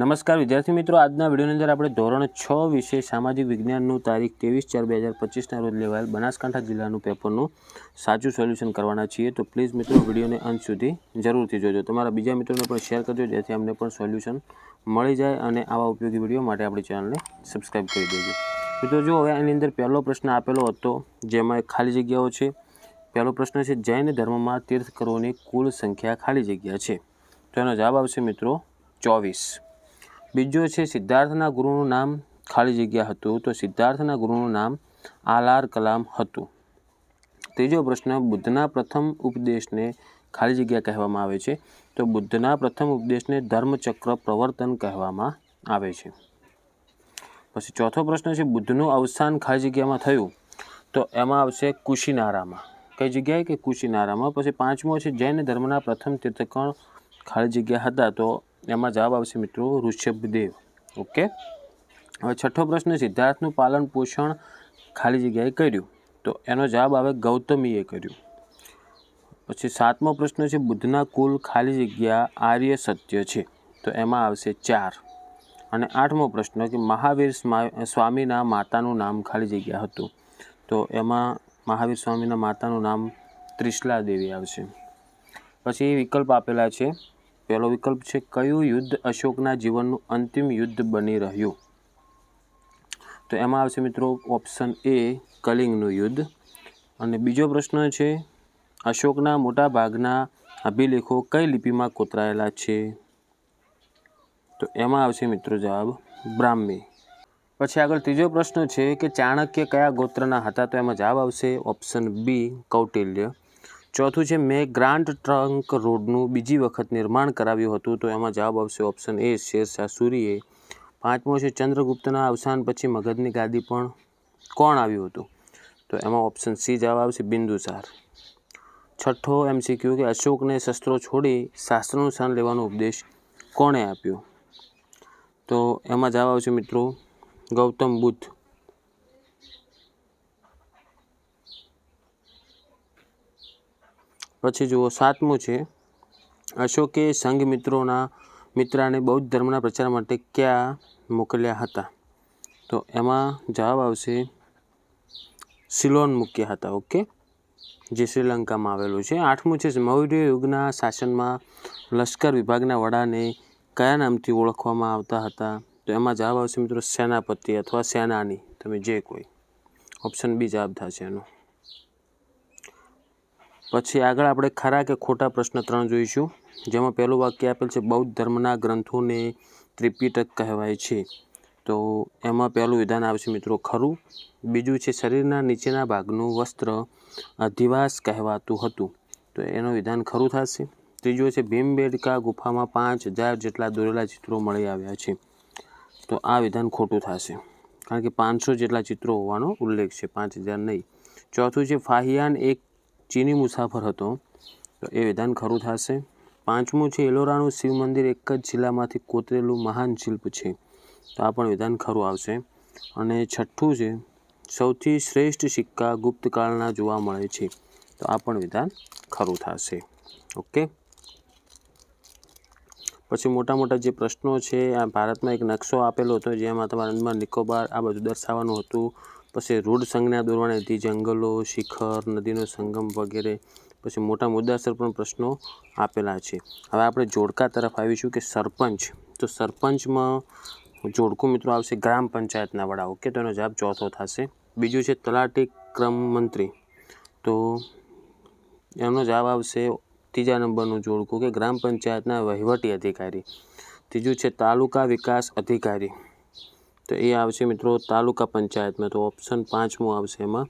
નમસ્કાર વિદ્યાર્થી મિત્રો, આજના વિડીયોની અંદર આપણે ધોરણ છ વિશે સામાજિક વિજ્ઞાનનું તારીખ ત્રેવીસ ચાર બે હજાર પચીસના રોજ લેવાયેલ બનાસકાંઠા જિલ્લાનું પેપરનું સાચું સોલ્યુશન કરવાના છીએ. તો પ્લીઝ મિત્રો, વિડીયોને અંત સુધી જરૂરથી જોજો. તમારા બીજા મિત્રોને પણ શેર કરજો, જેથી અમને પણ સોલ્યુશન મળી જાય અને આવા ઉપયોગી વીડિયો માટે આપણી ચેનલને સબસ્ક્રાઈબ કરી દેજો. મિત્રો, જો હવે આની અંદર પહેલો પ્રશ્ન આપેલો હતો, જેમાં ખાલી જગ્યાઓ છે. પહેલો પ્રશ્ન છે, જૈન ધર્મમાં તીર્થકરોની કુલ સંખ્યા ખાલી જગ્યા છે. તો એનો જવાબ આવશે મિત્રો, ચોવીસ. બીજો છે સિદ્ધાર્થના ગુરુનું નામ ખાલી જગ્યા હતું, તો સિદ્ધાર્થના ગુરુનું નામ આલાર કલામ હતું. ત્રીજો પ્રશ્ન, બુદ્ધના પ્રથમ ઉપદેશને ખાલી જગ્યા કહેવામાં આવે છે, તો બુદ્ધના પ્રથમ ઉપદેશને ધર્મચક્ર પ્રવર્તન કહેવામાં આવે છે. પછી ચોથો પ્રશ્ન છે, બુદ્ધનું અવસાન ખાલી જગ્યામાં થયું, તો એમાં આવશે કુશીનારામાં. કઈ જગ્યાએ? કે કુશીનારામાં. પછી પાંચમો છે, જૈન ધર્મના પ્રથમ તીર્થકણ ખાલી જગ્યા હતા, તો એમાં જવાબ આવશે મિત્રો ઋષભદેવ. ઓકે? હવે છઠ્ઠો પ્રશ્ન સિદ્ધાર્થનું પાલન પોષણ ખાલી જગ્યાએ કર્યું. તો એનો જવાબ આવે ગૌતમીએ કર્યું. પછી સાતમો પ્રશ્ન છે બુદ્ધના કુલ ખાલી જગ્યા આર્ય સત્ય છે. તો એમાં આવશે ચાર. અને આઠમો પ્રશ્ન કે મહાવીર સ્વામીના માતાનું નામ ખાલી જગ્યા હતું. તો એમાં મહાવીર સ્વામીના માતાનું નામ ત્રિશલા દેવી આવશે. પછી વિકલ્પ આપેલા છે પહેલો વિકલ્પ છે, કયું યુદ્ધ અશોકના જીવનનું અંતિમ યુદ્ધ બની રહ્યું? તો એમાં આવશે મિત્રો ઓપ્શન એ કલિંગનું યુદ્ધ. અને બીજો પ્રશ્ન છે, અશોકના મોટા ભાગના અભિલેખો કઈ લિપિમાં કોતરાયેલા છે? તો એમાં આવશે મિત્રો જવાબ, બ્રાહ્મી. પછી આગળ ત્રીજો પ્રશ્ન છે કે ચાણક્ય કયા ગોત્રના હતા? તો એમાં જવાબ આવશે ઓપ્શન બી કૌટિલ્ય. ચોથું છે, મેં ગ્રાન્ડ ટ્રંક રોડનું બીજી વખત નિર્માણ કરાવ્યું હતું, તો એમાં જવાબ આવશે ઓપ્શન એ શેરશાહ સૂરીએ પાંચમો છે, ચંદ્રગુપ્તના અવસાન પછી મગધની ગાદી પણ કોણ આવ્યું હતું? તો એમાં ઓપ્શન સી જવાબ આવશે, બિંદુસાર. છઠ્ઠો એમસીક્યુ કે અશોકને શસ્ત્રો છોડી શાસ્ત્રનું સ્થાન લેવાનો ઉપદેશ કોણે આપ્યો? તો એમાં જવાબ આવશે મિત્રો, ગૌતમ બુદ્ધ. પછી જુઓ, સાતમું છે, અશોકે સંઘ મિત્રોના, મિત્રાને બૌદ્ધ ધર્મના પ્રચાર માટે ક્યાં મોકલ્યા હતા? તો એમાં જવાબ આવશે, સિલોન મૂક્યા હતા, ઓકે? જે શ્રીલંકામાં આવેલું છે. આઠમું છે, મૌર્ય યુગના શાસનમાં લશ્કર વિભાગના વડાને કયા નામથી ઓળખવામાં આવતા હતા? તો એમાં જવાબ આવશે મિત્રો, સેનાપતિ અથવા સેનાની, તમે જે કોઈ. ઓપ્શન બી જવાબ થશે એનો. પછી આગળ આપણે ખરા કે ખોટા પ્રશ્ન ત્રણ જોઈશું, જેમાં પહેલું વાક્ય આપેલ છે, બૌદ્ધ ધર્મના ગ્રંથોને ત્રિપિટક કહેવાય છે. તો એમાં પહેલું વિધાન આવશે મિત્રો, ખરું. બીજું છે, શરીરના નીચેના ભાગનું વસ્ત્ર અધિવાસ કહેવાતું હતું. તો એનું વિધાન ખરું થશે. ત્રીજું છે ભીમબેડકા ગુફામાં પાંચ હજાર જેટલા દોરેલા ચિત્રો મળી આવ્યા છે. તો આ વિધાન ખોટું થશે. કારણ કે પાંચસો જેટલા ચિત્રો હોવાનો ઉલ્લેખ છે, પાંચ હજાર નહીં. ચોથું છે, ફાહિયાન એક ચીની મુસાફર હતો. તો એ વિધાન ખરું થશે. પાંચમું છે, એલોરાનું શિવ મંદિર એક જ જિલ્લામાંથી કોતરેલું મહાન શિલ્પ છે. તો આ પણ વિધાન ખરું આવશે. અને છઠ્ઠું છે, સૌથી શ્રેષ્ઠ સિક્કા ગુપ્તકાળના જોવા મળે છે. તો આ પણ વિધાન ખરું થશે. ઓકે? પછી મોટા મોટા જે પ્રશ્નો છે, આ ભારતમાં એક નકશો આપેલો હતો, જેમાં તમારે અંદમાન નિકોબાર આ બધું દર્શાવવાનું હતું. પછી રૂઢ સંજ્ઞા દોરવાની જંગલો, શિખર, નદીનો સંગમ વગેરે પછી મોટા મુદ્દાસર પણ પ્રશ્નો આપેલા છે. હવે આપણે જોડકા તરફ આવીશું કે સરપંચ. તો સરપંચમાં જોડકું મિત્રો આવશે ગ્રામ પંચાયતના વડા. ઓકે તો એનો જવાબ ચોથો થશે. બીજું છે તલાટી ક્રમ મંત્રી. તો એનો જવાબ આવશે ત્રીજા નંબરનું જોડકું કે ગ્રામ પંચાયતના વહીવટી અધિકારી. ત્રીજું છે તાલુકા વિકાસ અધિકારી. તો એ આવશે મિત્રો તાલુકા પંચાયતમાં. તો ઓપ્શન પાંચમું આવશે એમાં.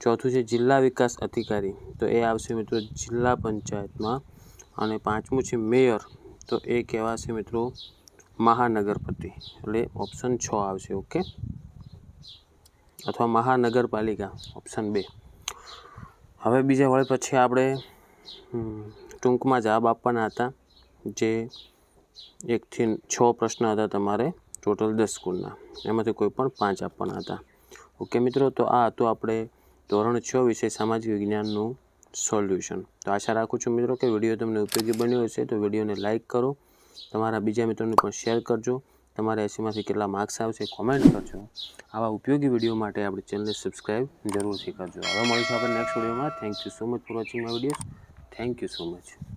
ચોથું છે જિલ્લા વિકાસ અધિકારી. તો એ આવશે મિત્રો જિલ્લા પંચાયતમાં. અને પાંચમું છે મેયર. તો એ કહેવાશે મિત્રો મહાનગરપતિ. એટલે ઓપ્શન છ આવશે, ઓકે? અથવા મહાનગરપાલિકા ઓપ્શન બે. હવે બીજા વળે પછી આપણે ટૂંકમાં જવાબ આપવાના હતા. જે એકથી છ પ્રશ્ન હતા તમારે. ટોટલ દસ સ્કૂલના. એમાંથી કોઈ પણ પાંચ આપવાના હતા. ઓકે મિત્રો, તો આ હતું આપણે ધોરણ છ વિષય સામાજિક વિજ્ઞાનનું સોલ્યુશન. તો આશા રાખું છું મિત્રો કે વીડિયો તમને ઉપયોગી બન્યો હશે, તો વિડીયોને લાઇક કરો. તમારા બીજા મિત્રોને પણ શેર કરજો. તમારા એસીમાંથી કેટલા માર્ક્સ આવશે કોમેન્ટ કરજો. આવા ઉપયોગી વીડિયો માટે આપણી ચેનલને સબસ્ક્રાઈબ જરૂરથી કરજો. હવે મળીશું આપણે નેક્સ્ટ વિડીયોમાં. Thank you so much for watching my video thank you so much